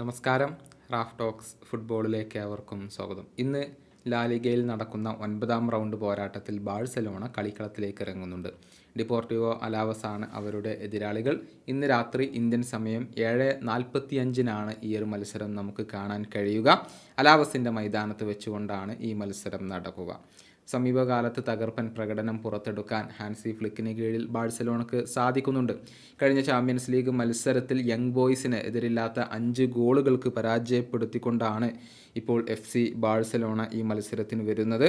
നമസ്കാരം. Raf talks ഫുട്ബോളിലേക്ക് അവർക്കും സ്വാഗതം. ഇന്ന് ലാലിഗയിൽ നടക്കുന്ന ഒൻപതാം റൗണ്ട് പോരാട്ടത്തിൽ ബാഴ്സലോണ കളിക്കളത്തിലേക്ക് ഇറങ്ങുന്നുണ്ട്. ഡിപ്പോർട്ടിവോ അലാവസ് ആണ് അവരുടെ എതിരാളികൾ. ഇന്ന് രാത്രി ഇന്ത്യൻ സമയം ഏഴ് നാൽപ്പത്തിയഞ്ചിനാണ് ഈ ഒരു മത്സരം നമുക്ക് കാണാൻ കഴിയുക. അലാവസിന്റെ മൈതാനത്ത് വെച്ചുകൊണ്ടാണ് ഈ മത്സരം നടക്കുക. സമീപകാലത്ത് തകർപ്പൻ പ്രകടനം പുറത്തെടുക്കാൻ ഹാൻസി ഫ്ലിക്കിന് കീഴിൽ ബാഴ്സലോണക്ക് സാധിക്കുന്നുണ്ട്. കഴിഞ്ഞ ചാമ്പ്യൻസ് ലീഗ് മത്സരത്തിൽ യങ് ബോയ്സിന് എതിരില്ലാത്ത അഞ്ച് ഗോളുകൾക്ക് പരാജയപ്പെടുത്തിക്കൊണ്ടാണ് ഇപ്പോൾ എഫ് സി ബാഴ്സലോണ ഈ മത്സരത്തിന് വരുന്നത്.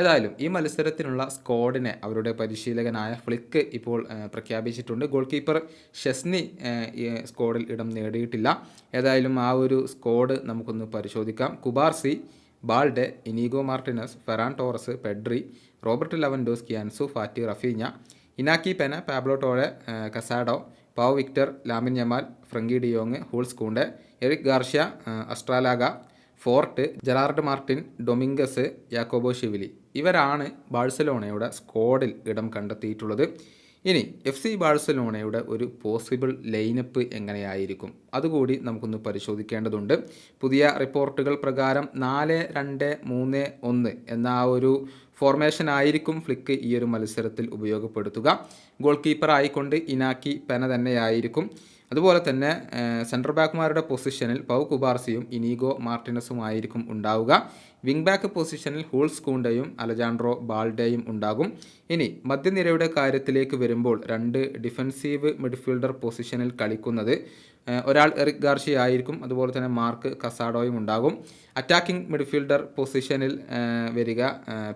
ഏതായാലും ഈ മത്സരത്തിനുള്ള സ്ക്വാഡിനെ അവരുടെ പരിശീലകനായ ഫ്ലിക്ക് ഇപ്പോൾ പ്രഖ്യാപിച്ചിട്ടുണ്ട്. ഗോൾ കീപ്പർ ഷെസ്നി സ്ക്വാഡിൽ ഇടം നേടിയിട്ടില്ല. ഏതായാലും ആ ഒരു സ്ക്വാഡ് നമുക്കൊന്ന് പരിശോധിക്കാം. Cubarsi Balde Inigo Martinez Ferran Torres Pedri Robert Lewandowski Ansu Fati Raphinha Inaki Pena Pablo Torre Casado Pau Victor Lamine Yamal Frenkie de Jong Jules Kounde Eric Garcia Astralaga Fort Gerard Martin Dominguez യാക്കോബോ ഷിവിലി. ഇവരാണ് ബാഴ്സലോണയുടെ സ്ക്വാഡിൽ ഇടം കണ്ടെത്തിയിട്ടുള്ളത്. ഇനി F C ബാഴ്സലോണയുടെ ഒരു possible lineup എങ്ങനെയായിരിക്കും? അതുകൂടി നമുക്കൊന്ന് പരിശോധിക്കേണ്ടതുണ്ട്. പുതിയ റിപ്പോർട്ടുകൾ പ്രകാരം നാല് രണ്ട് മൂന്ന് ഒന്ന് എന്ന ആ ഒരു ഫോർമേഷൻ ആയിരിക്കും ഫ്ലിക്ക് ഈ ഒരു മത്സരത്തിൽ ഉപയോഗപ്പെടുത്തുക. ഗോൾ കീപ്പർ ആയിക്കൊണ്ട് ഇനാക്കി പെന തന്നെയായിരിക്കും. അതുപോലെ തന്നെ സെൻട്രൽ ബാക്കുമാരുടെ പൊസിഷനിൽ പൗ കുബാർസിയും ഇനീഗോ മാർട്ടിനസും ആയിരിക്കും ഉണ്ടാവുക. വിങ് ബാക്ക് പൊസിഷനിൽ ഹൂൾസ് കൂണ്ടയും അലജാൻഡ്രോ ബാൾഡേയും ഉണ്ടാകും. ഇനി മധ്യനിരയുടെ കാര്യത്തിലേക്ക് വരുമ്പോൾ രണ്ട് ഡിഫൻസീവ് മിഡ്ഫീൽഡർ പൊസിഷനിൽ കളിക്കുന്നത് ഒരാൾ എറിക് ഗാർഷി ആയിരിക്കും അതുപോലെ തന്നെ മാർക്ക് കസാഡോയും ഉണ്ടാകും. അറ്റാക്കിംഗ് മിഡ്ഫീൽഡർ പൊസിഷനിൽ വരിക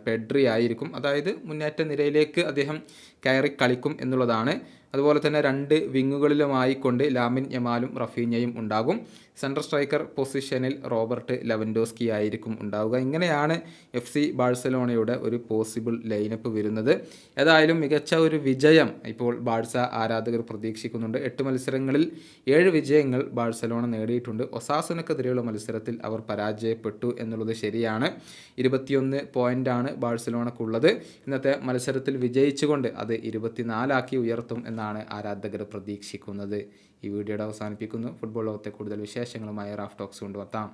പെഡ്രി ആയിരിക്കും. അതായത് മുന്നേറ്റ നിരയിലേക്ക് അദ്ദേഹം കയറി കളിക്കും എന്നുള്ളതാണ് അതുപോലെ തന്നെ രണ്ട് വിങ്ങുകളിലുമായി കൊണ്ട് ലാമിൻ യമാലും റഫീഞ്ഞയും ഉണ്ടാകും. സെൻട്രൽ സ്ട്രൈക്കർ പൊസിഷനിൽ റോബർട്ട് ലെവൻഡോസ്കി ആയിരിക്കും ഉണ്ടാവുക. ഇങ്ങനെയാണ് എഫ് സി ബാഴ്സലോണയുടെ ഒരു പോസിബിൾ ലൈനപ്പ് വരുന്നത്. ഏതായാലും മികച്ച ഒരു വിജയം ഇപ്പോൾ ബാഴ്സ ആരാധകർ പ്രതീക്ഷിക്കുന്നുണ്ട്. എട്ട് മത്സരങ്ങളിൽ ഏഴ് വിജയങ്ങൾ ബാഴ്സലോണ നേടിയിട്ടുണ്ട്. ഒസാസനക്കെതിരെയുള്ള മത്സരത്തിൽ അവർ പരാജയപ്പെട്ടു എന്നുള്ളത് ശരിയാണ്. ഇരുപത്തിയൊന്ന് പോയിന്റാണ് ബാഴ്സലോണക്കുള്ളത്. ഇന്നത്തെ മത്സരത്തിൽ വിജയിച്ചുകൊണ്ട് അത് ഇരുപത്തിനാലാക്കി ഉയർത്തും എന്നാണ് ആരാധകർ പ്രതീക്ഷിക്കുന്നത്. ഈ വീഡിയോയുടെ അവസാനിപ്പിക്കുന്നു. ഫുട്ബോൾ ലോകത്തെ കൂടുതൽ വിശേഷങ്ങളുമായി റാഫ് ടോക്സ് കൊണ്ടുവത്താം.